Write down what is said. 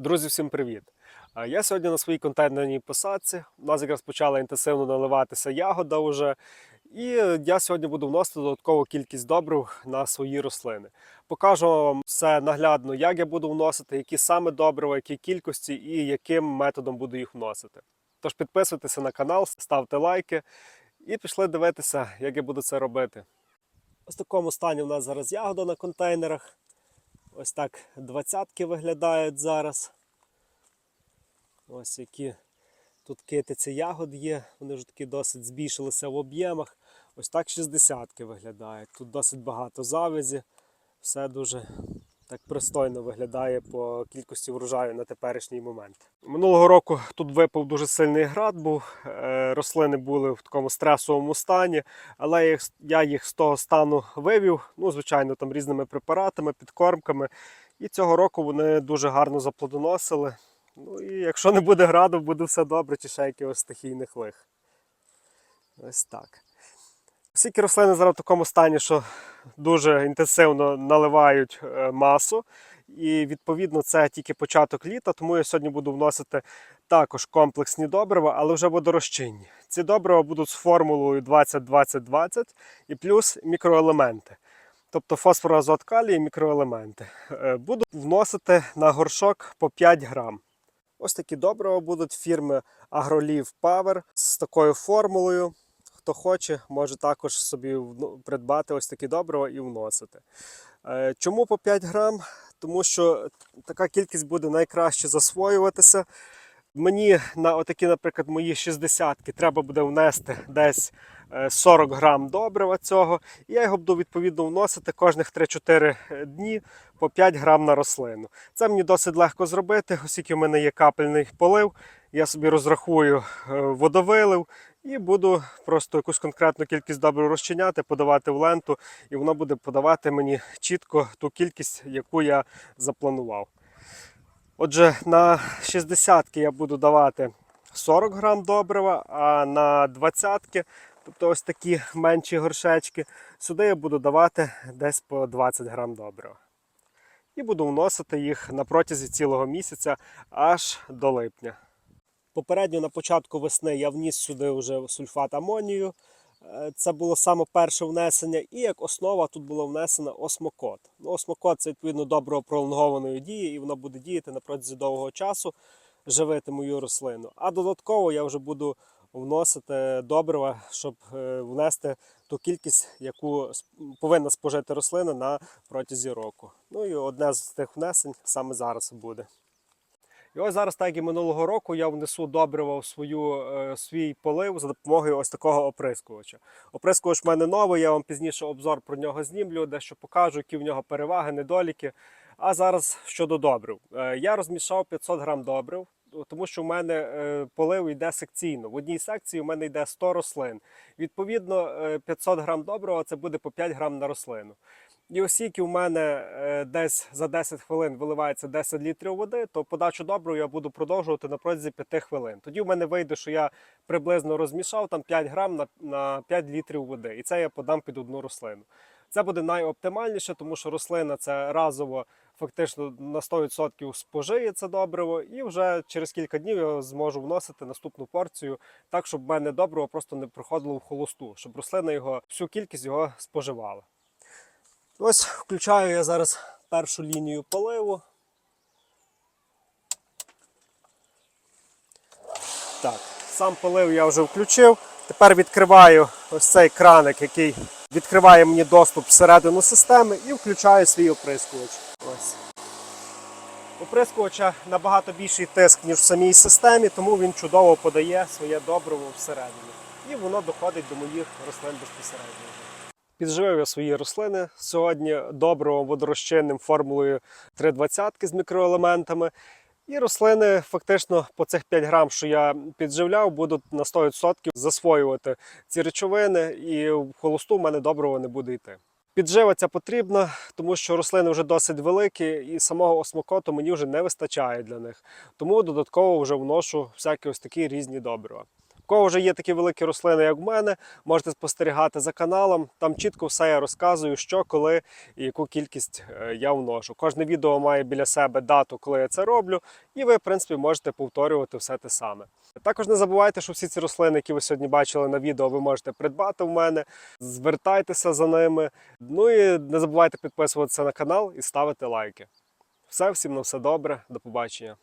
Друзі, всім привіт! Я сьогодні на своїй контейнерній посадці. У нас якраз почала інтенсивно наливатися ягода вже. І я сьогодні буду вносити додаткову кількість добрив на свої рослини. Покажу вам все наглядно, як я буду вносити, які саме добрива, які кількості і яким методом буду їх вносити. Тож підписуйтеся на канал, ставте лайки і пішли дивитися, як я буду це робити. Ось такому стані у нас зараз ягода на контейнерах. Ось так двадцятки виглядають зараз. Ось які тут китиці ягод є. Вони вже такі досить збільшилися в об'ємах. Ось так шістдесятки виглядають. Тут досить багато завязі. Все дуже так пристойно виглядає по кількості врожаю на теперішній момент. Минулого року тут випав дуже сильний град, був е, рослини були в такому стресовому стані, але я їх, з того стану вивів, ну, звичайно, там різними препаратами, підкормками. І цього року вони дуже гарно заплодоносили. Ну і якщо не буде граду, буде все добре, чи ще якихось стихійних лих. Ось так. Оскільки рослини зараз в такому стані, що дуже інтенсивно наливають е, масу, і відповідно це тільки початок літа, тому я сьогодні буду вносити також комплексні добрива, але вже водорозчинні. Ці добрива будуть з формулою 20-20-20 і плюс мікроелементи. Тобто фосфор, азот, калій мікроелементи. Е, Буду вносити на горшок по 5 грам. Ось такі добрива будуть фірми Agroliv Power з такою формулою. Хто хоче, може також собі придбати ось такі добрива і вносити. Е, Чому по 5 грам? Тому що така кількість буде найкраще засвоюватися. Мені на отакі, наприклад, мої 60-ки треба буде внести десь е, 40 грам добрива цього. І я його буду відповідно вносити кожних 3-4 дні по 5 грам на рослину. Це мені досить легко зробити, оскільки в мене є капельний полив. Я собі розрахую е, водовилив і буду просто якусь конкретну кількість добрив розчиняти, подавати в ленту, і воно буде подавати мені чітко ту кількість, яку я запланував. Отже, на 60 я буду давати 40 грам добрива, а на 20 тобто ось такі менші горшечки, сюди я буду давати десь по 20 грам добрива. І буду вносити їх на протязі цілого місяця аж до липня. Попередньо на початку весни я вніс сюди вже сульфат амонію. Е, Це було саме перше внесення, і як основа тут було внесено осмокот. Ну, осмокот це відповідно добро пролонгованої дії, і воно буде діяти на протязі довгого часу, живити мою рослину. А додатково я вже буду вносити добрива, щоб е, внести ту кількість, яку повинна спожити рослина на протязі року. Ну і одне з тих внесень саме зараз буде. І ось зараз, так і минулого року, я внесу добриво в свою, е, свій полив за допомогою ось такого оприскувача. Оприскувач в мене новий, я вам пізніше обзор про нього знімлю, дещо покажу, які в нього переваги, недоліки. А зараз щодо добрив. Е, Я розмішав 500 грам добрив, тому що в мене е, полив йде секційно. В одній секції у мене йде 100 рослин. Відповідно, е, 500 грам добрива це буде по 5 грам на рослину. І оскільки у мене е, десь за 10 хвилин виливається 10 літрів води, то подачу добру я буду продовжувати на протязі 5 хвилин. Тоді в мене вийде, що я приблизно розмішав там 5 грам на, на 5 літрів води. І це я подам під одну рослину. Це буде найоптимальніше, тому що рослина це разово фактично на 100% спожиє це добриво, і вже через кілька днів я зможу вносити наступну порцію, так щоб в мене добриво просто не проходило в холосту, щоб рослина його всю кількість його споживала. Ось включаю я зараз першу лінію поливу. Так, сам полив я вже включив. Тепер відкриваю ось цей краник, який відкриває мені доступ всередину системи, і включаю свій оприскувач. Ось. Оприскувача набагато більший тиск, ніж в самій системі, тому він чудово подає своє добриво всередину. І воно доходить до моїх рослин безпосередньо. Підживив я свої рослини сьогодні добривом водорозчинним формулою 320 з мікроелементами. І рослини фактично по цих 5 грам, що я підживляв, будуть на 100% засвоювати ці речовини, і в холосту в мене доброго не буде йти. Піджива ця потрібна, тому що рослини вже досить великі, і самого осмокоту мені вже не вистачає для них. Тому додатково вже вношу всякі ось такі різні добрива. Кого вже є такі великі рослини, як в мене, можете спостерігати за каналом. Там чітко все я розказую, що, коли і яку кількість е, я вношу. Кожне відео має біля себе дату, коли я це роблю, і ви, в принципі, можете повторювати все те саме. Також не забувайте, що всі ці рослини, які ви сьогодні бачили на відео, ви можете придбати в мене. Звертайтеся за ними. Ну і не забувайте підписуватися на канал і ставити лайки. Все, всім на все добре, до побачення.